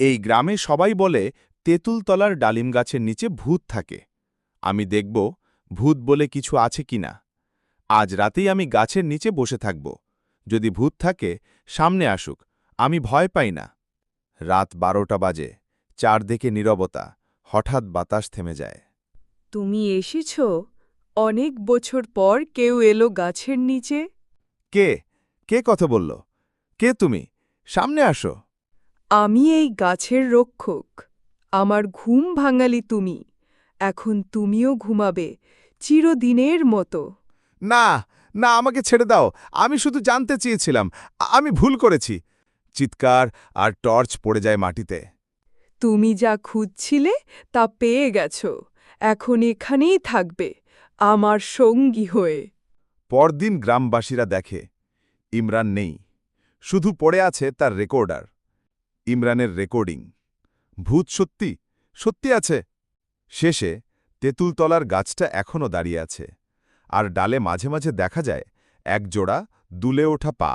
এই গ্রামে সবাই বলে তেঁতুলতলার ডালিম গাছের নিচে ভূত থাকে। আমি দেখব ভূত বলে কিছু আছে কিনা আজ রাতেই আমি গাছের নিচে বসে থাকব। যদি ভূত থাকে সামনে আসুক। আমি ভয় পাই না রাত বারোটা বাজে। চারদিকে নীরবতা। হঠাৎ বাতাস থেমে যায়। তুমি এসেছ? অনেক বছর পর কেউ এলো গাছের নিচে? কে? কে কথা বলল? কে তুমি? সামনে আসো। আমি এই গাছের রক্ষক আমার ঘুম ভাঙালি তুমি এখন তুমিও ঘুমাবে চিরদিনের মতো। না না আমাকে ছেড়ে দাও আমি শুধু জানতে চেয়েছিলাম আমি ভুল করেছি। চিৎকার আর টর্চ পড়ে যায় মাটিতে। তুমি যা খুঁজছিলে তা পেয়ে গেছ এখন এখানেই থাকবে আমার সঙ্গী হয়ে। পরদিন গ্রামবাসীরা দেখে ইমরান নেই শুধু পড়ে আছে তার রেকর্ডার ইমরানের রেকর্ডিং। ভূত সত্যি? সত্যি আছে। শেষে তেঁতুলতলার গাছটা এখনও দাঁড়িয়ে আছে। আর ডালে মাঝে মাঝে দেখা যায় এক জোড়া দুলে ওঠা পা।